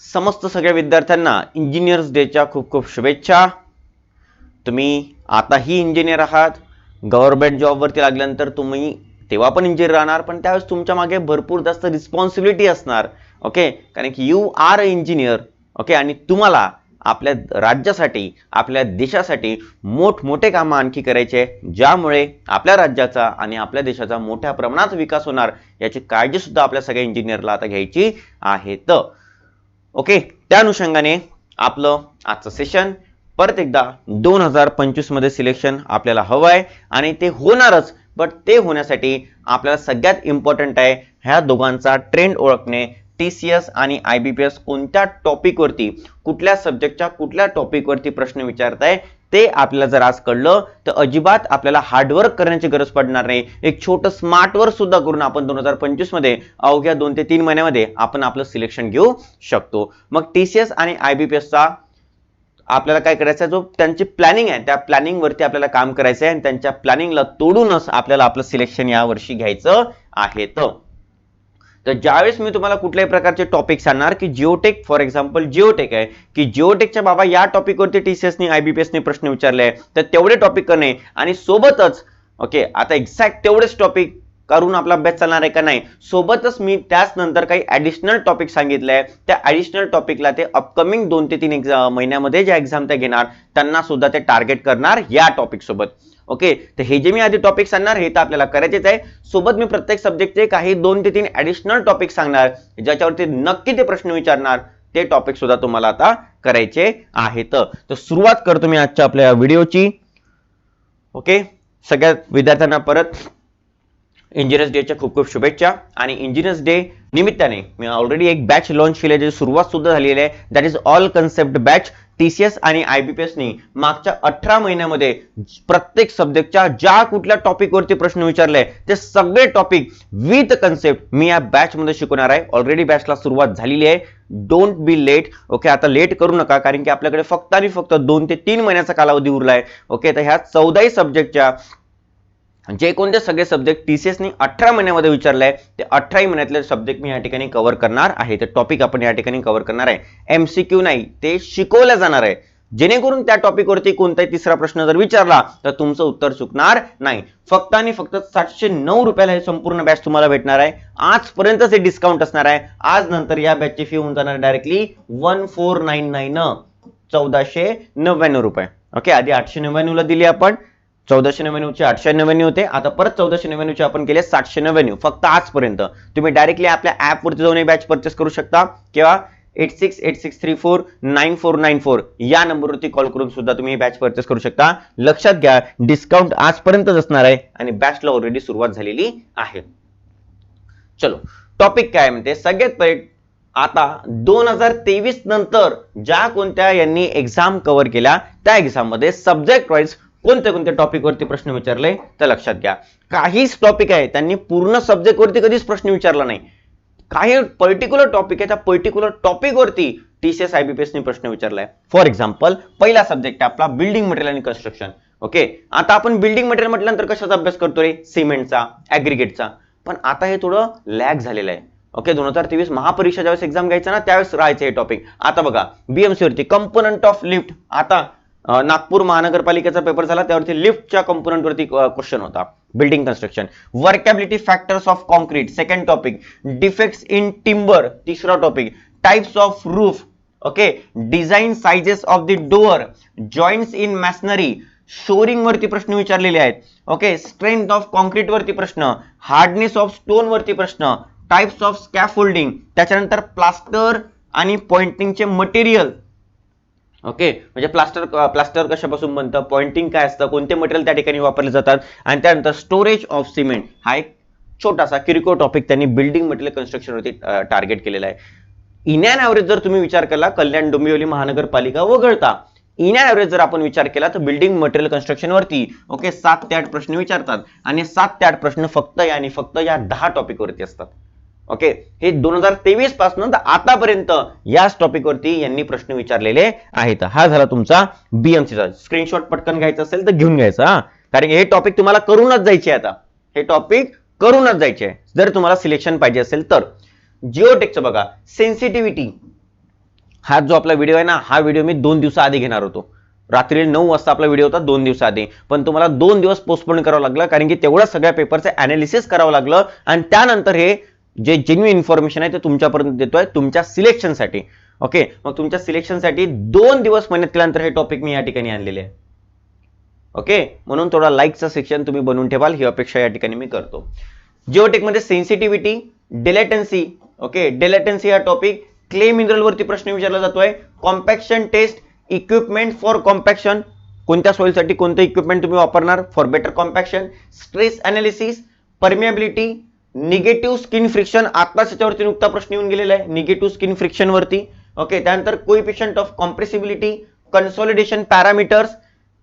समस्त सगळ्या विद्यार्थ्यांना इंजिनियर्स डेच्या खूप खूप शुभेच्छा. तुम्ही आताही इंजिनियर आहात. गव्हर्नमेंट जॉबवरती लागल्यानंतर तुम्ही तेव्हा पण इंजिनियर राहणार पण त्यावेळेस तुमच्या मागे भरपूर जास्त रिस्पॉन्सिबिलिटी असणार. ओके कारण की you are a engineer okay आणि तुम्हाला आपल्या राज्यासाठी आपल्या देशासाठी मोठमोठे कामं आणखी करायचे ज्यामुळे आपल्या राज्याचा आणि आपल्या देशाचा मोठ्या प्रमाणात विकास होणार याची काळजीसुद्धा आपल्या सगळ्या इंजिनियरला आता घ्यायची आहे. तर ओके त्या अनुषंगाने आपलं आजचं सेशन परत एकदा दोन हजार पंचवीसमध्ये सिलेक्शन आपल्याला हवं आहे आणि ते होणारच बट ते होण्यासाठी आपल्याला सगळ्यात इम्पॉर्टंट आहे ह्या दोघांचा ट्रेंड ओळखणे टी सी एस आणि आय बी पी एस कोणत्या टॉपिकवरती कुठल्या सब्जेक्टच्या कुठल्या टॉपिकवरती प्रश्न विचारताय ते आपल्याला जर आज कळलं तर अजिबात आपल्याला हार्डवर्क करण्याची गरज पडणार नाही. एक छोटं स्मार्ट वर्क सुद्धा करून आपण दोन हजार पंचवीसमध्ये अवघ्या दोन ते तीन महिन्यामध्ये आपण आपलं सिलेक्शन घेऊ शकतो. मग टी सी एस आणि आय बी पी एसचा आपल्याला काय करायचं आहे जो त्यांची प्लॅनिंग आहे त्या प्लॅनिंग वरती आपल्याला काम करायचं आहे आणि त्यांच्या प्लॅनिंगला तोडूनच आपल्याला आपलं सिलेक्शन या वर्षी घ्यायचं आहे. तर तर ज्यावेळेस मी तुम्हाला कुठल्याही प्रकारचे टॉपिक सांगणार की जिओटेक फॉर एक्झाम्पल जिओटेक आहे की जिओटेकच्या बाबा या टॉपिकवरती टीसीएसनी आयबीपीएसने प्रश्न विचारले आहे तर तेवढे टॉपिक करणे आणि सोबतच ओके आता एक्झॅक्ट तेवढेच टॉपिक करून आपला अभ्यास चालणार आहे का नाही? सोबतच मी त्याच नंतर काही ॲडिशनल टॉपिक सांगितले आहे त्या ॲडिशनल टॉपिकला ते अपकमिंग दोन ते तीन एक्झाम महिन्यामध्ये ज्या एक्झाम त्या घेणार त्यांना सुद्धा ते टार्गेट करणार या टॉपिक सोबत. ओके? तर हे जे मी आधी टॉपिक सांगणार हे तर आपल्याला करायचेच आहे. सोबत मी प्रत्येक सब्जेक्टचे काही दोन ते तीन ऍडिशनल टॉपिक सांगणार ज्याच्यावरती नक्की ते प्रश्न विचारणार ते टॉपिक सुद्धा तुम्हाला आता करायचे आहेत. तर सुरुवात करतो मी आजच्या आपल्या व्हिडिओची ओके? सगळ्या विद्यार्थ्यांना परत इंजिनियर्स डेच्या खूप खूप शुभेच्छा. आणि इंजिनियर्स डे निमित्ताने मी ऑलरेडी एक बॅच लॉन्च केली आहे सुरुवात सुद्धा झालेली आहे. That is all concept batch TCS आणि आयबीपीएसनी मागच्या अठरा महिन्यामध्ये प्रत्येक सब्जेक्टच्या ज्या कुठल्या टॉपिकवरती प्रश्न विचारले ते सगळे टॉपिक विथ कन्सेप्ट मी या बॅच मध्ये शिकवणार आहे. ऑलरेडी बॅचला सुरुवात झालेली आहे. डोंट बी लेट ओके आता लेट करू नका कारण की आपल्याकडे फक्त आणि फक्त दोन ते तीन महिन्याचा कालावधी उरला आहे ओके तर ह्या चौदाही सब्जेक्टच्या जे कोणते सगळे सब्जेक्ट टीसीएसनी अठरा महिन्यामध्ये विचारले आहे ते अठराही महिन्यातले सब्जेक्ट मी या ठिकाणी कव्हर करणार आहे. ते टॉपिक आपण या ठिकाणी कव्हर करणार आहे. एमसीक्यू नाही ते शिकवलं जाणार आहे. जेणेकरून त्या टॉपिकवरती कोणताही तिसरा प्रश्न जर विचारला तर तुमचं उत्तर चुकणार नाही. फक्त आणि फक्त सातशे नऊ रुपयाला हे संपूर्ण बॅच तुम्हाला भेटणार आहे. आजपर्यंत हे डिस्काउंट असणार आहे. आज नंतर या बॅचची फी होऊन जाणार directly one four nine nine चौदाशे नव्याण्णव रुपये. ओके आधी आठशे नव्याण्णवला दिली आपण. चौदाशे नव्याण्णवचे आठशे नव्याण्णव होते. आता परत चौदाशे नव्याण्णवचे आपण केले सातशे नव्याण्णव. फक्त आजपर्यंत. तुम्ही डायरेक्टली आपल्या ऍपवरती जाऊन बॅच परचेस करू शकता. किंवा eight six eight six three four nine four nine four या नंबरवरती कॉल करून सुद्धा तुम्ही बॅच परचेस करू शकता. लक्षात घ्या डिस्काउंट आजपर्यंतच असणार आहे आणि बॅचला ऑलरेडी सुरुवात झालेली आहे. चलो टॉपिक काय म्हणते? सगळ्यात पहिले आता दोन हजार तेवीस नंतर ज्या कोणत्या यांनी एक्झाम कव्हर केल्या त्या एक्झाममध्ये सब्जेक्ट वाईज कोणत्या कोणत्या टॉपिक वरती प्रश्न विचारले तर लक्षात घ्या. काहीच टॉपिक आहे त्यांनी पूर्ण सब्जेक्ट वरती कधीच प्रश्न विचारला नाही. काही पर्टिक्युलर टॉपिक आहे त्या पर्टिक्युलर टॉपिक वरती टीसीएस आयबीपीएस ने प्रश्न विचारलाय. फॉर एक्झाम्पल पहिला सब्जेक्ट आहे आपला बिल्डिंग मटेरियल आणि कन्स्ट्रक्शन ओके आता आपण बिल्डिंग मटेरियल म्हटल्यानंतर कशाचा अभ्यास करतो रे सिमेंटचा ऍग्रिगेटचा पण आता हे थोडं लॅग झालेलं आहे. ओके दोन हजार तेवीस महापरीक्षा ज्यावेळेस एक्झाम घ्यायचा ना त्यावेळेस राहायचं हे टॉपिक आता बघा बीएमसी वरती कंपोनंट ऑफ लिफ्ट आता नागपूर महानगरपालिकेचा पेपर झाला त्यावरती लिफ्टच्या कंपोनंटवरती क्वेश्चन होता. Building construction workability factors of concrete second topic defects in timber तिसरा topic types of roof okay design sizes of the door joints in masonry shoring वरती प्रश्न विचारलेले आहेत. ओके स्ट्रेंथ ऑफ कॉन्क्रीट वरती प्रश्न. हार्डनेस ऑफ स्टोन वरती प्रश्न. Types of स्कॅफोल्डिंग त्याच्यानंतर प्लास्टर आणि पॉइंटिंगचे मटेरियल ओके? म्हणजे प्लास्टर प्लास्टर कशापासून बनतं? पॉइंटिंग काय असतं? कोणते मटेरियल त्या ठिकाणी वापरले जातात? आणि त्यानंतर स्टोरेज ऑफ सिमेंट हा एक छोटासा किरकोळ टॉपिक त्यांनी बिल्डिंग मटेरियल कन्स्ट्रक्शन वरती टार्गेट केलेला आहे. इन अँड ॲव्हरेज जर तुम्ही विचार केला कल्याण डोंबिवली महानगरपालिका वगळता इन अँड ॲव्हरेज जर आपण विचार केला तर बिल्डिंग मटेरियल कन्स्ट्रक्शन वरती ओके सात ते आठ प्रश्न विचारतात. आणि सात ते आठ प्रश्न फक्त या आणि फक्त या दहा टॉपिक वरती असतात. ओके हे दोन हजार तेवीसपासून तर आतापर्यंत याच टॉपिक वरती यांनी प्रश्न विचारलेले आहेत. हा झाला तुमचा बीएमसीचा स्क्रीनशॉट पटकन घ्यायचा असेल तर घेऊन घ्यायचा हा. कारण हे टॉपिक तुम्हाला करूनच जायचे आता. हे टॉपिक करूनच जायचे जर तुम्हाला सिलेक्शन पाहिजे असेल तर. जिओटेकचं बघा. सेन्सिटिव्हिटी हा जो आपला व्हिडिओ आहे ना हा व्हिडिओ मी दोन दिवसाआधी घेणार होतो. रात्री नऊ वाजता आपला व्हिडिओ होता दोन दिवसाआधी पण तुम्हाला दोन दिवस पोस्टपोन करावं लागलं कारण की तेवढ्या सगळ्या पेपरचं अनालिसिस करावं लागलं. आणि त्यानंतर हे जे जेन्युन इन्फॉर्मेशन आहे ते तुमच्यापर्यंत देतोय तुमच्या सिलेक्शनसाठी ओके मग तुमच्या सिलेक्शनसाठी दोन दिवस महिन्यात केल्यानंतर हे टॉपिक मी या ठिकाणी आणलेले आहे. ओके म्हणून थोडा लाईकचं सेक्शन तुम्ही बनवून ठेवाल ही अपेक्षा या ठिकाणी मी करतो. जिओटेकमध्ये सेन्सिटिव्हिटी डेलेटन्सी ओके डेलेटन्सी हा टॉपिक क्ले मिनरलवरती प्रश्न विचारला जातोय. Compaction test equipment for compaction कोणत्या सोयीसाठी कोणतं इक्विपमेंट तुम्ही वापरणार? For better compaction stress analysis permeability negative skin friction आत्ताच त्याच्यावरती नुकता प्रश्न येऊन गेलेला आहे. निगेटिव्ह स्किन फ्रिक्शनवरती ओके त्यानंतर coefficient of compressibility consolidation parameters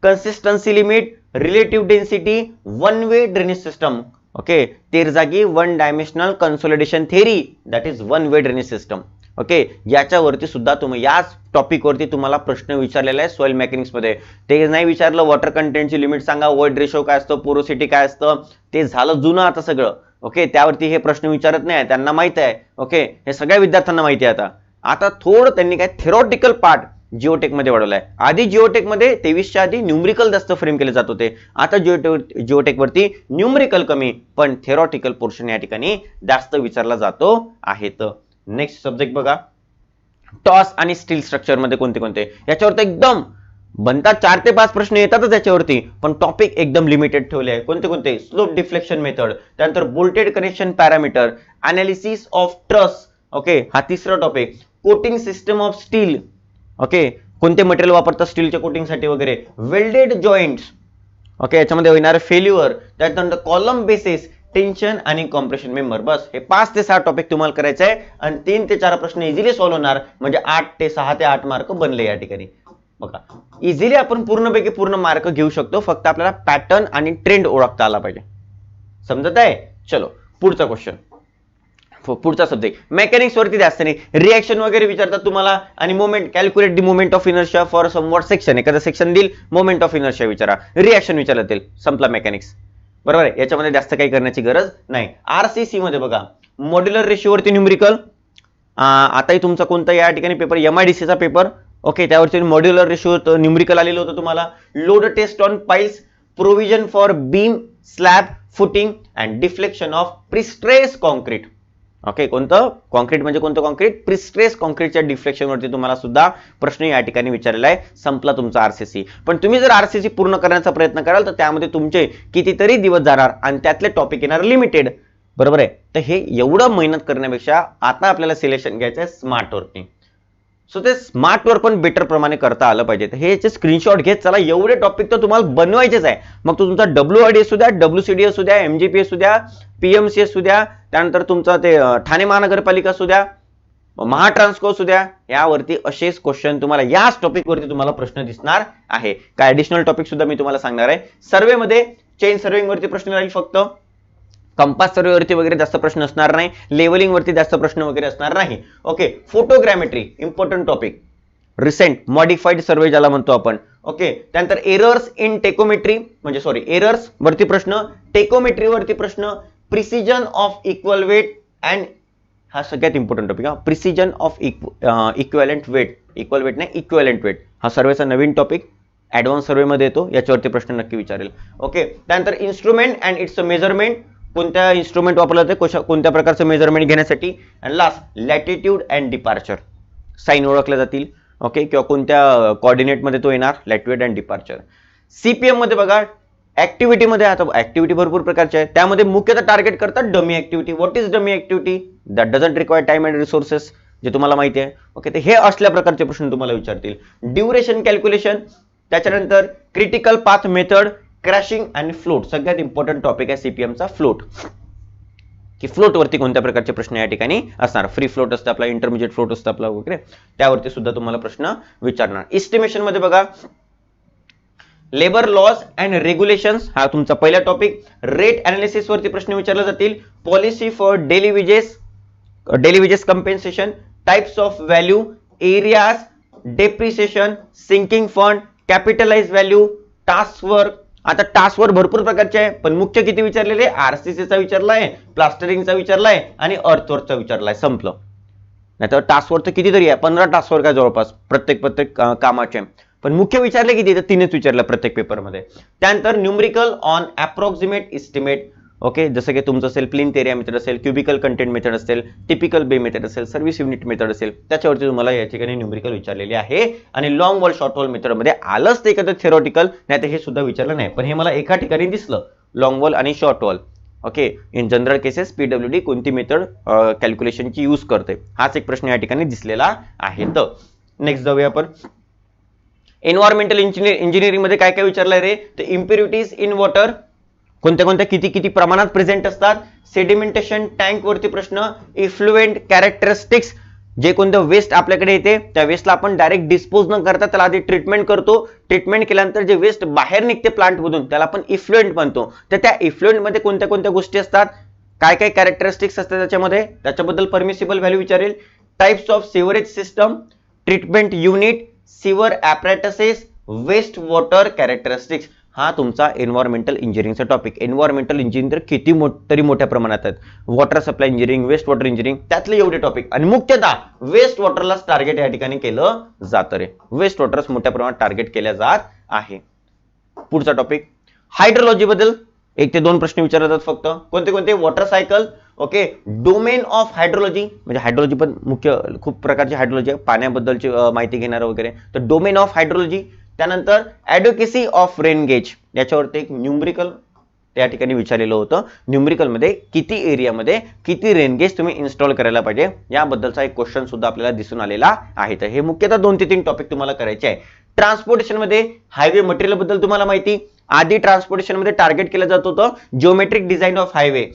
consistency limit relative density one way drainage system okay तेर जागी one dimensional consolidation theory that is one way drainage system okay याच्यावरती सुद्धा तुम्ही याच टॉपिकवरती तुम्हाला प्रश्न विचारलेला आहे सॉइल मेकॅनिक्समध्ये ते नाही विचारलं वॉटर कंटेंटची लिमिट सांगा वर्ड रेशो काय असतं पोरोसिटी काय असतं ते झालं जुनं आता सगळं. ओके त्यावरती हे प्रश्न विचारत नाही त्यांना माहीत आहे. ओके हे सगळ्या विद्यार्थ्यांना माहिती आहे आता. आता थोडं त्यांनी काय थेरॉटिकल पार्ट जिओटेकमध्ये वाढवलाय. आधी जिओटेकमध्ये तेवीसच्या आधी न्यूमरिकल जास्त फ्रेम केले जात होते. आता जिओटेक जिओटेकवरती न्यूमरिकल कमी पण थेरॉटिकल पोर्शन या ठिकाणी जास्त विचारला जातो आहे नेक्स्ट सब्जेक्ट बघा. टॉस आणि स्टील स्ट्रक्चरमध्ये कोणते कोणते? याच्यावर तर एकदम बनतात चार ते पाच प्रश्न येतातच याच्यावरती पण टॉपिक एकदम लिमिटेड ठेवले आहे. कोणते कोणते? स्लोप डिफ्लेक्शन मेथड त्यानंतर bolted connection parameter analysis of truss okay हा तिसरा topic coating system of steel okay कोणते मटेरियल वापरतात स्टीलच्या कोटिंगसाठी वगैरे? वेल्डेड जॉईंट्स ओके याच्यामध्ये होणार फेल्युअर त्यानंतर कॉलम बेसिस टेन्शन आणि कॉम्प्रेशन मेंबर बस. हे पाच ते सहा टॉपिक तुम्हाला करायचं आहे. आणि तीन ते चार प्रश्न इझिली सॉल्व्ह होणार. म्हणजे आठ ते सहा ते आठ मार्क बनले या ठिकाणी. बघा. इझिली आपण पूर्णपैकी पूर्ण मार्क घेऊ शकतो. फक्त आपल्याला पॅटर्न आणि ट्रेंड ओळखता आला पाहिजे. समजत आहे? चलो पुढचा क्वेश्चन पुढचा सब्जेक्ट मेकॅनिक्स वरती जास्त नाही. रिॲक्शन वगैरे विचारतात तुम्हाला. आणि moment calculate the moment of inertia for somewhat section एखादं सेक्शन देईल मोमेंट ऑफ इनर्शिया विचारा. रिॲक्शन विचारलं येईल संपला मेकॅनिक्स बरोबर आहे? याच्यामध्ये जास्त काही करण्याची गरज नाही. आरसीसी मध्ये बघा. मॉड्युलर रेशिओवरती न्युमरिकल आताही तुमचा कोणता या ठिकाणी पेपर एम आय चा पेपर ओके त्यावरती मॉड्युलर रेशो न्युमरिकल आलेलं होतं तुम्हाला. Load test on piles provision for beam slab footing and deflection of prestress concrete okay कोणतं? कॉन्क्रीट म्हणजे कोणतं कॉन्क्रीट प्रिस्ट्रेस कॉन्क्रीटच्या डिफ्लेक्शन वरती तुम्हाला सुद्धा प्रश्न या ठिकाणी विचारलेला आहे. संपला तुमचा आरसीसी पण तुम्ही जर आरसीसी पूर्ण करण्याचा प्रयत्न कराल तर त्यामध्ये तुमचे कितीतरी दिवस जाणार आणि त्यातले टॉपिक येणार लिमिटेड बरोबर आहे? तर हे एवढं मेहनत करण्यापेक्षा आता आपल्याला सिलेक्शन घ्यायचं आहे स्मार्टवरती सो ते स्मार्टवर पण बेटर प्रमाणे करता आलं पाहिजे. तर हे जे स्क्रीनशॉट घेत चला एवढे टॉपिक तर तुम्हाला बनवायचेच आहे. मग तो तुमचा डब्ल्यू आय डी असू द्या डब्ल्यू सी डी असू द्या एमजीपी असू द्या पीएमसी असू द्या त्यानंतर तुमचा ते ठाणे महानगरपालिका असू द्या महाट्रान्सको असू द्या यावरती असेच क्वेश्चन तुम्हाला याच टॉपिक वरती तुम्हाला प्रश्न दिसणार आहे. काय ऍडिशनल टॉपिक सुद्धा मी तुम्हाला सांगणार आहे. सर्वेमध्ये चेन सर्विंग प्रश्न राहील फक्त. कंपास सर्वेवरती वगैरे जास्त प्रश्न असणार नाही लेवलिंगवरती जास्त प्रश्न वगैरे असणार नाही. Okay photogrammetry important topic recent modified survey ज्याला म्हणतो आपण. ओके त्यानंतर एरर्स इन टेकोमेट्री म्हणजे सॉरी एरर्स वरती प्रश्न टेकोमेट्री वरती प्रश्न precision of equal weight and हा सगळ्यात इम्पॉर्टंट टॉपिक हा precision of equivalent weight equal weight नाही इक्वॅलंट वेट हा सर्वेचा नवीन टॉपिक ऍडव्हान्स सर्वेमध्ये येतो याच्यावरती प्रश्न नक्की विचारेल. ओके त्यानंतर instrument and it's a measurement कोणत्या इन्स्ट्रुमेंट वापरलं जाते कशा कोणत्या प्रकारचं मेजरमेंट घेण्यासाठी? And last latitude and departure sign ओळखल्या जातील. ओके किंवा कोणत्या कॉर्डिनेटमध्ये तो येणार? लॅटिट्यूड अँड डिपार्चर सीपीएममध्ये बघा ऍक्टिव्हिटीमध्ये आता ऍक्टिव्हिटी भरपूर प्रकारचे आहे त्यामध्ये मुख्यतः टार्गेट करतात dummy activity what is dummy activity that doesn't require time and resources जे तुम्हाला माहिती आहे. ओके ते हे असल्या प्रकारचे प्रश्न तुम्हाला विचारतील. ड्युरेशन कॅल्क्युलेशन त्याच्यानंतर क्रिटिकल पाथ मेथड क्रॅशिंग आणि फ्लोट सगळ्यात इम्पॉर्टंट टॉपिक आहे सीपीएमचा फ्लोट की फ्लोटवरती कोणत्या प्रकारचे प्रश्न या ठिकाणी असणार? फ्री फ्लोट असतं आपला इंटरमिजिएट फ्लोट असतं आपला वगैरे. त्यावरती सुद्धा तुम्हाला प्रश्न विचारणार. इस्टिमेशनमध्ये बघा. लेबर लॉज अँड रेग्युलेशन्स हा तुमचा पहिला टॉपिक रेट अनालिसिस वरती प्रश्न विचारले जातील. Policy for daily wages daily wages compensation types of value areas depreciation sinking fund capitalize value task work आता टास्कवर भरपूर प्रकारचे आहे पण मुख्य किती विचारलेले? आरसीसीचा विचारलाय प्लास्टरिंगचा विचारलाय आणि अर्थवर्कचा विचारलाय. संपलं. नाही तर टास्कवर तर कितीतरी आहे पंधरा टास्कवर काय जवळपास प्रत्येक प्रत्येक कामाचे. पण मुख्य विचारले किती? तर तीनच विचारलं प्रत्येक पेपरमध्ये त्यानंतर numerical on approximate estimate okay? जसं की तुमचं असेल प्लिंथ एरिया मेथड असेल क्युबिकल कंटेंट मेथड असेल टिपिकल बे मेथड असेल सर्व्हिस युनिट मेथड असेल त्याच्यावरती तुम्हाला या ठिकाणी न्यूमरिकल विचारलेले आहे. आणि लॉंग वॉल शॉर्ट वॉल मेथडमध्ये आलंच ते एखादं थेरोटिकल नाही तर हे सुद्धा विचारलं नाही. पण हे मला एका ठिकाणी दिसलं लॉंग वॉल आणि short wall okay? In general cases PWD कोणती मेथड कॅल्क्युलेशनची यूज करते? हाच एक प्रश्न या ठिकाणी दिसलेला आहे. तर नेक्स्ट जाऊया आपण. एन्व्हायरमेंटल इंजिनिअर इंजिनिअरिंगमध्ये काय काय विचारलंय रे? तर इम्प्युरिटीज इन वॉटर कोणत्या कोणत्या किती किती प्रमाणात प्रेझेंट असतात? सेडिमेंटेशन टँक वरती प्रश्न इफ्लुएंट कॅरेक्टरिस्टिक्स जे कोणतं वेस्ट आपल्याकडे येते त्या वेस्टला आपण डायरेक्ट डिस्पोज न करता त्याला आधी ट्रीटमेंट करतो. ट्रीटमेंट केल्यानंतर जे वेस्ट बाहेर निघते प्लांटमधून त्याला आपण इफ्लुएंट म्हणतो. तर त्या इफ्लुएंटमध्ये कोणत्या कोणत्या गोष्टी असतात? काय काय कॅरेक्टरिस्टिक्स असतात त्याच्यामध्ये? त्याच्याबद्दल परमिसिबल व्हॅल्यू विचारेल. Types of sewerage system treatment unit sewer apparatuses waste water characteristics हा तुमचा एन्व्हायरमेंटल इंजिनिअरिंगचा टॉपिक एन्व्हायरमेंटल इंजिनिअर किती मो तरी मोठ्या प्रमाणात आहेत. Water supply engineering waste water engineering त्यातले एवढे टॉपिक आणि मुख्यतः वेस्ट वॉटरलाच टार्गेट या ठिकाणी केलं जातं रे. वेस्ट वॉटरच मोठ्या प्रमाणात टार्गेट केल्या जात आहे. पुढचा टॉपिक हायड्रोलॉजी बद्दल एक ते दोन प्रश्न विचारत आहेत फक्त. कोणते कोणते? Water cycle okay domain of hydrology म्हणजे हायड्रोलॉजी पण मुख्य खूप प्रकारची हायड्रोलॉजी आहे. पाण्याबद्दलची माहिती घेणार वगैरे. तर डोमेन ऑफ हायड्रोलॉजी त्यानंतर ॲडव्होकेसी ऑफ रेन गेज याच्यावरती एक न्यूमरिकल त्या ठिकाणी विचारलेलं होतं. न्यूमरिकलमध्ये किती एरियामध्ये किती रेनगेज तुम्ही इन्स्टॉल करायला पाहिजे? याबद्दलचा एक क्वेश्चन सुद्धा आपल्याला दिसून आलेला आहे. तर हे मुख्यतः दोन ते तीन टॉपिक तुम्हाला करायचे आहे. ट्रान्सपोर्टेशनमध्ये हायवे मटेरियलबद्दल तुम्हाला माहिती. आधी ट्रान्सपोर्टेशनमध्ये टार्गेट केलं जात होतं geometric design of highway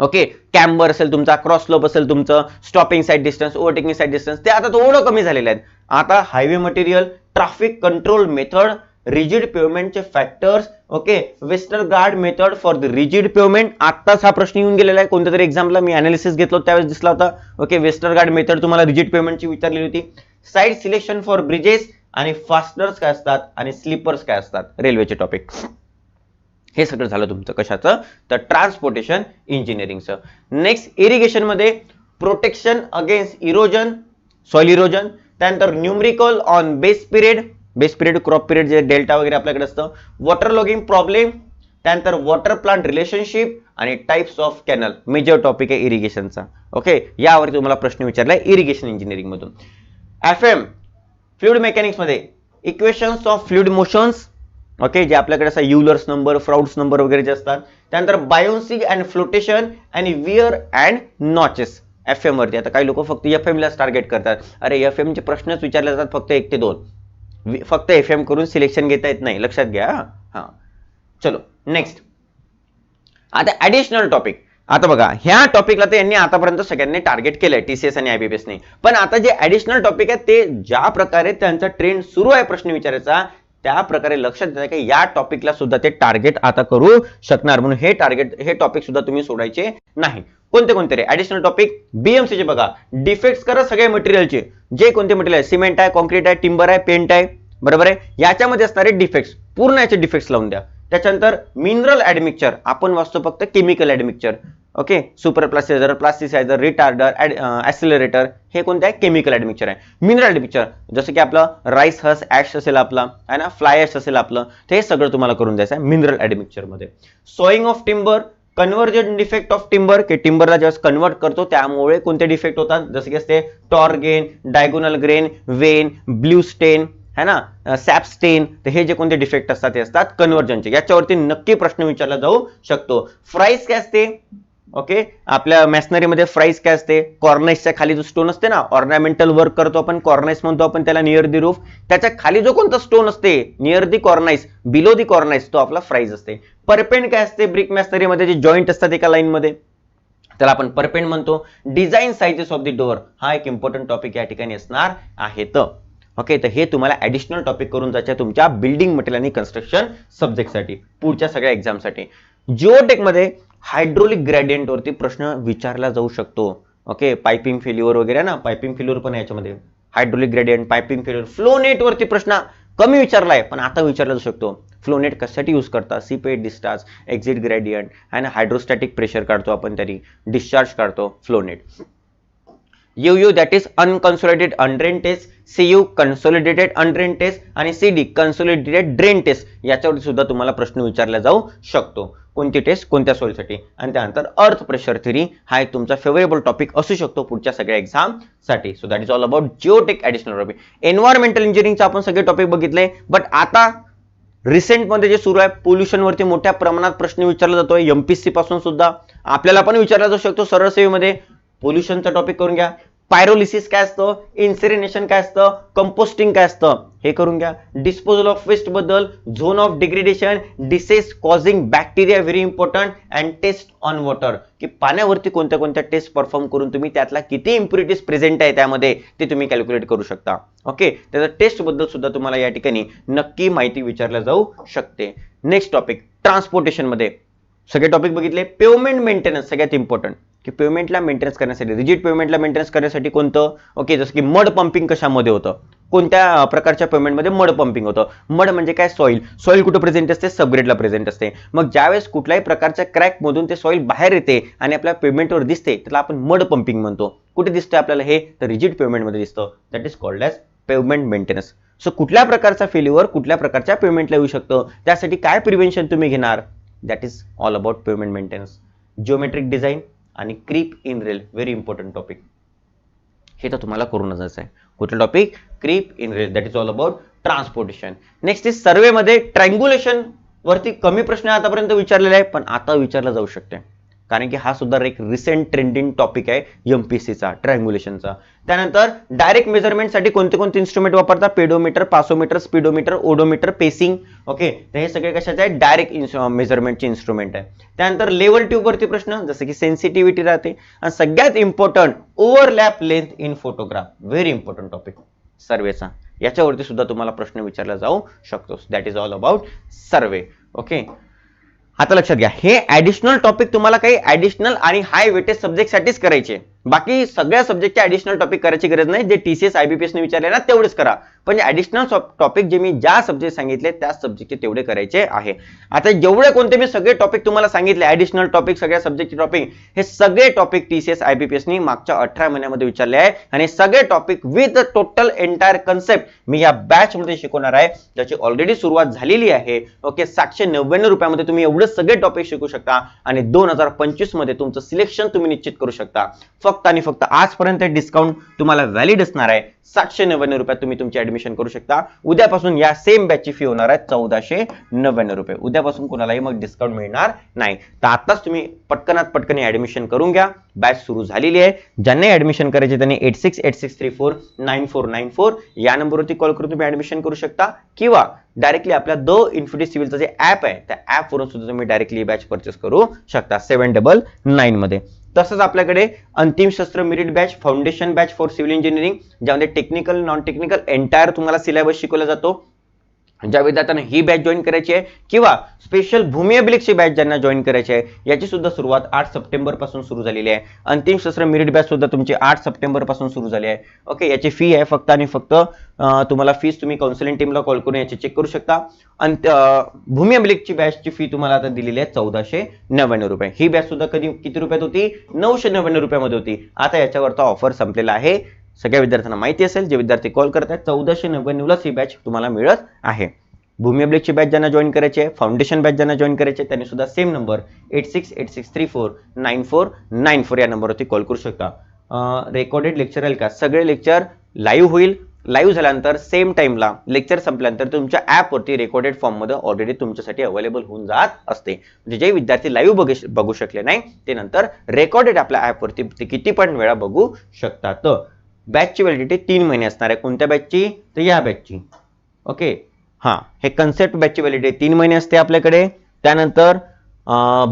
okay camber असेल तुमचा क्रॉस स्लोप असेल तुमचं stopping sight distance overtaking sight distance ते आता थोडं कमी झालेलं आहेत. आता highway material traffic control method rigid पेमेंटचे factors okay western guard method for the rigid pavement आत्ताच हा प्रश्न येऊन गेलेला आहे. कोणत्या तरी एक्झामला मी अनालिसिस घेतलो त्यावेळेस दिसला होता. ओके वेस्टर्न गार्ड मेथड तुम्हाला रिजिड पेमेंटची विचारलेली होती. साईड सिलेक्शन फॉर ब्रिजेस आणि फास्टर्स काय असतात आणि स्लीपर्स काय असतात? रेल्वेचे टॉपिक हे सगळं झालं तुमचं कशाचं? तर ट्रान्सपोर्टेशन इंजिनिअरिंगचं next इरिगेशनमध्ये protection against erosion soil erosion त्यानंतर numerical on base period base period crop period जे डेल्टा वगैरे आपल्याकडे असतं. वॉटर लॉगिंग प्रॉब्लेम त्यानंतर वॉटर प्लांट रिलेशनशिप आणि types of canal major topic आहे इरिगेशनचा ओके यावरती तुम्हाला प्रश्न विचारलाय इरिगेशन इंजिनिअरिंग मधून. एफ एम फ्लुइड मेकॅनिक्समध्ये. Equations of fluid motions okay जे आपल्याकडे असं युलर्स नंबर फ्राउड्स नंबर वगैरे जे असतात. त्यानंतर buoyancy and flotation and weir and notches F एमवरती आता काही लोक फक्त एफ एमलाच टार्गेट करतात. अरे एफ एमचे प्रश्नच विचारले जातात फक्त एक ते दोन. फक्त एफ एम करून सिलेक्शन घेता येत नाही. लक्षात घ्या हां. चलो नेक्स्ट आता ॲडिशनल टॉपिक आता बघा ह्या टॉपिकला तर यांनी आतापर्यंत सगळ्यांनी टार्गेट केलंय टीसीएस आणि IBPS ने. पण आता जे ॲडिशनल टॉपिक आहे ते ज्या प्रकारे त्यांचा ट्रेंड सुरू आहे प्रश्न विचारायचा त्या प्रकारे लक्षात द्या की या टॉपिकला सुद्धा ते टार्गेट आता करू शकणार. म्हणून हे टार्गेट हे टॉपिक सुद्धा तुम्ही सोडायचे नाही. कोणते कोणते रे? ऍडिशनल टॉपिक बीएमसीचे बघा. डिफेक्ट्स करा सगळ्या मटेरियलचे जे कोणते मटेरियल आहे? सिमेंट आहे कॉन्क्रीट आहे टिंबर आहे पेंट आहे. बरोबर आहे? याच्यामध्ये असणारे डिफेक्ट्स पूर्ण याचे डिफेक्ट्स लावून द्या. त्याच्यानंतर मिनरल ऍडमिक्चर आपण वाचतो फक्त chemical admixture okay super plasticizer plasticizer retarder accelerator हे कोणते आहे? केमिकल ऍडमिक्चर आहे. मिनरल ॲडमिक्चर जसं की आपलं राईस हस ऍश असेल आपला. आहे ना? फ्लाय ॲश असेल आपलं. ते हे सगळं तुम्हाला करून द्यायचं आहे mineral ॲडमिक्चरमध्ये sawing of timber conversion defect of timber की टिंबरला ज्यावेळेस कन्वर्ट करतो त्यामुळे कोणते डिफेक्ट होतात? जसे की असते टॉर्गेन diagonal grain wane blue stain है ना? सॅप स्टेन तर हे जे कोणते डिफेक्ट असतात ते असतात कन्व्हर्जनचे याच्यावरती नक्की प्रश्न विचारला जाऊ शकतो. फ्राईज काय असते? ओके आपल्या मॅशनरीमध्ये फ्राईज काय असते? कॉर्नेसच्या खाली जो स्टोन असते ना ऑर्नामेंटल वर्क करतो आपण कॉर्नाइस म्हणतो आपण त्याला नियर दी रूफ त्याच्याखाली जो कोणता स्टोन असते? Near the cornice below the cornice तो आपला फ्राईज असते. परपेंट काय असते ब्रिक मॅशनरीमध्ये जे जॉईंट असतात एका लाईन मध्ये. त्याला आपण परपेंड म्हणतो. Design sizes of the door हा एक इम्पॉर्टंट टॉपिक या ठिकाणी असणार आहे. तर ओके तर हे तुम्हाला ऍडिशनल टॉपिक करून जायचं आहे तुमच्या बिल्डिंग मटेरियल आणि कन्स्ट्रक्शन सब्जेक्टसाठी पुढच्या सगळ्या एक्झामसाठी जिओटेकमध्ये हायड्रोलिक ग्रॅडियंटवरती प्रश्न विचारला जाऊ शकतो. ओके पायपिंग फेल्युअर वगैरे ना पायपिंग फेल्युअर पण याच्यामध्ये. Hydraulic gradient piping failure flow वरती प्रश्न कमी विचारलाय पण आता विचारला जाऊ शकतो. फ्लोनेट कशासाठी यूज करता सीपेट डिस्चार्ज एक्झिट ग्रेडियंट आणि हायड्रोस्टॅटिक प्रेशर काढतो आपण तरी. डिस्चार्ज काढतो flow net U U that is unconsolidated undrained test C U consolidated undrained test आणि C D consolidated drained test याच्यावरती सुद्धा तुम्हाला प्रश्न विचारला जाऊ शकतो. कोणती टेस्ट कोणत्या सोयीसाठी आणि त्यानंतर अर्थ प्रेशर थिरी हा एक तुमचा फेवरेबल टॉपिक असू शकतो पुढच्या सगळ्या एक्झामसाठी so that is all about geotech additional topic environmental इंजिनिअरिंगचा आपण सगळे टॉपिक बघितले बट आता रिसेंटमध्ये जे सुरू आहे पोल्युशन वरती मोठ्या प्रमाणात प्रश्न विचारला जातोय. एमपीसी पासून सुद्धा. आपल्याला पण विचारला जाऊ शकतो सरळ सेवेमध्ये. पोल्युशनचा टॉपिक करून घ्या. पायरोलिसिस काय असतं? इन्सिरिनेशन काय असतं? कंपोस्टिंग काय असतं? हे करून घ्या. Disposal of वेस्टबद्दल zone of degradation diseases causing bacteria very important and test on water की पाण्यावरती कोणत्या कोणत्या टेस्ट परफॉर्म करून तुम्ही त्यातला किती इम्प्युरिटीज प्रेझेंट आहे त्यामध्ये ते तुम्ही कॅल्क्युलेट करू शकता. ओके त्याचा टेस्टबद्दल सुद्धा तुम्हाला या ठिकाणी नक्की माहिती विचारल्या जाऊ शकते. नेक्स्ट टॉपिक ट्रान्सपोर्टेशनमध्ये सगळे टॉपिक बघितले? पेमेंट मेंटेनन्स सगळ्यात इम्पॉर्टंट की पेमेंटला मेंटेनन्स करण्यासाठी. रिजिट पेमेंटला मेंटेनन्स करण्यासाठी कोणतं? ओके जसं की मड पंपिंग कशामध्ये होतं? कोणत्या प्रकारच्या पेमेंटमध्ये मड पंपिंग होतं? मड म्हणजे काय? सॉईल सॉईल कुठं प्रेझेंट असते? सबग्रेडला प्रेझेंट असते. मग ज्यावेळेस कुठल्याही प्रकारच्या क्रॅकमधून ते सॉईल बाहेर येते आणि आपल्या पेमेंटवर दिसते त्याला आपण मड पंपिंग म्हणतो. कुठे दिसतं आपल्याला हे? तर रिजिट पेमेंटमध्ये दिसतं. That is called as pavement maintenance so कुठल्या प्रकारचा फेल्युअर कुठल्या प्रकारच्या पेमेंटला येऊ शकतं? त्यासाठी काय प्रिव्हेन्शन तुम्ही घेणार? That is all about pavement maintenance geometric design आणि creep in rail very important topic हे तर तुम्हाला करून जायचं आहे. कुठलं topic creep in rail that is all about transportation next is सर्वेमध्ये triangulation वरती कमी प्रश्न आतापर्यंत विचारलेले आहे पण आता विचारला जाऊ शकते. कारण की हा सुद्धा एक रिसेंट ट्रेंडिंग टॉपिक आहे एमपीसीचा ट्रँग्युलेशनचा त्यानंतर डायरेक्ट मेजरमेंटसाठी कोणते कोणते इन्स्ट्रुमेंट वापरतात? Pedometer passometer speedometer odometer pacing okay तर हे सगळे कशाचे आहे डायरेक्ट मेजरमेंटचे इन्स्ट्रुमेंट आहे. त्यानंतर लेवल ट्यूबवरती प्रश्न जसं की सेन्सिटिव्हिटी राहते. आणि सगळ्यात important overlap length in photograph very important topic सर्वेचा. याच्यावरती सुद्धा तुम्हाला प्रश्न विचारला जाऊ शकतो. That is all about survey okay आता लक्षात घ्या. हे ऍडिशनल टॉपिक तुम्हाला काही ऍडिशनल आणि हाय वेटेज सब्जेक्टसाठीच करायचे. बाकी सगळ्या सब्जेक्टचे ऍडिशनल टॉपिक करायची गरज नाही. जे टीसीएस आयबीपीएस ने विचारले ना तेवढेच करा. पण ऍडिशनल टॉपिक जे मी ज्या सब्जेक्ट सांगितले त्या सब्जेक्टचे तेवढे करायचे आहे. आता जेवढे कोणते मी सगळे टॉपिक तुम्हाला सांगितले ऍडिशनल टॉपिक सगळ्या सब्जेक्टचे टॉपिक हे सगळे टॉपिक टीसीएस आयबीपीएस नी मागच्या अठरा महिन्यामध्ये विचारले आहे. आणि सगळे topic with total entire concept मी या बॅच मध्ये शिकवणार आहे. ज्याची ऑलरेडी सुरुवात झालेली आहे. ओके सातशे नव्याण्णव रुपयामध्ये तुम्ही एवढे सगळे टॉपिक शिकू शकता. आणि दोन हजार पंचवीसमध्ये तुमचं सिलेक्शन तुम्ही निश्चित करू शकता. फक्त आणि फक्त आजपर्यंत डिस्काउंट तुम्हाला व्हॅलिड असणार आहे. सातशे नव्याण्णव रुपयात तुम्ही तुमची ऍडमिशन करू शकता. उद्यापासून या सेम बॅचची फी होणार आहे चौदाशे नव्याण्णव रुपये. उद्यापासून कोणालाही मग डिस्काउंट मिळणार नाही. तर आताच तुम्ही पटकनात पटकन ऍडमिशन करून घ्या. बॅच सुरू झालेली आहे. ज्यांनी ऍडमिशन करायचे त्यांनी eight six eight six three four nine four nine four या नंबरवरती कॉल करून तुम्ही ऍडमिशन करू शकता. किंवा डायरेक्टली आपल्या द इन्फिटी सिव्हिलचं जे ऍप आहे त्या ऍपवरून सुद्धा तुम्ही डायरेक्टली बॅच परचेस करू शकता. सेवन डबल नाईन मध्ये. तसंच आपल्याकडे अंतिम शस्त्र merit batch foundation batch for civil engineering ज्यामध्ये टेक्निकल नॉन टेक्निकल एंटायर तुम्हाला सिलेबस शिकवला जातो. ज्या विद्यार्थ्यांना ही बॅच जॉईन करायची आहे किंवा स्पेशल भूमी अभिलेखची बॅच ज्यांना जॉईन करायची आहे याची सुद्धा सुरुवात आठ सप्टेंबरपासून सुरू झालेली आहे. अंतिम शस्त्र मेरिट बॅच सुद्धा तुमची आठ सप्टेंबरपासून सुरू झाली आहे. ओके याची फी आहे फक्त आणि फक्त तुम्हाला फीस तुम्ही काउन्सिलिंग टीमला कॉल करून याची चेक करू शकता. अंत भूमी अभिलेखची बॅचची फी तुम्हाला आता दिलेली आहे चौदाशे नव्याण्णव रुपये. ही बॅच सुद्धा कधी किती रुपयात होती? नऊशे नव्याण्णव रुपयामध्ये होती. आता याच्यावरचा ऑफर संपलेला आहे. सगळ्या विद्यार्थ्यांना माहिती असेल जे विद्यार्थी कॉल करत आहेत चौदाशे नव्याण्णवलाच ही बॅच तुम्हाला मिळत आहे. भूमी अब्लिकची बॅच ज्यांना जॉईन करायची आहे फाउंडेशन बॅच ज्यांना जॉईन करायचे त्यांनी सुद्धा same number eight six eight six three four nine four nine four या नंबरवरती कॉल करू शकता. रेकॉर्डेड लेक्चर आहे का? सगळे लेक्चर लाईव्ह होईल. लाईव्ह झाल्यानंतर सेम टाइमला लेक्चर संपल्यानंतर तुमच्या ॲपवरती रेकॉर्डेड फॉर्ममध्ये ऑलरेडी तुमच्यासाठी अवेलेबल होऊन जात असते. म्हणजे जे विद्यार्थी लाईव्ह बघू बघू शकले नाही ते नंतर रेकॉर्डेड आपल्या ॲपवरती ते किती पण वेळा बघू शकतात. बॅचची व्हॅलिडिटी तीन महिने असणार आहे. कोणत्या बॅचची तर या बॅचची ओके हां. हे कन्सेप्ट बॅचची व्हॅलिडिटी तीन महिने असते आपल्याकडे. त्यानंतर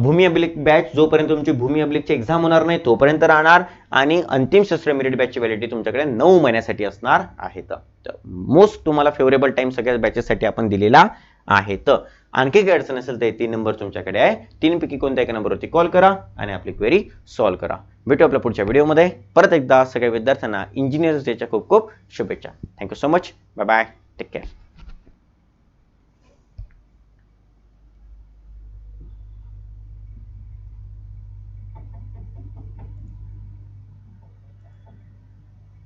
भूमी अभिलेख बॅच जोपर्यंत तुमची भूमी अभिलेखची एक्झाम होणार नाही तोपर्यंत राहणार. आणि अंतिम शस्त्र मेरिट बॅचची व्हॅलिडिटी तुमच्याकडे नऊ महिन्यासाठी असणार आहे. तर मोस्ट तुम्हाला फेवरेबल टाइम सगळ्या बॅचेससाठी आपण दिलेला आहे. तर आणखी काही अडचण असेल तर तीन नंबर तुमच्याकडे आहे. तीनपैकी कोणत्या एका नंबरवरती कॉल करा आणि आपली क्वेरी सॉल्व्ह करा. भेटू आपल्या पुढच्या व्हिडिओमध्ये परत एकदा सगळ्या विद्यार्थ्यांना इंजिनियर डेच्या खूप खूप शुभेच्छा. Thank you so much bye bye take care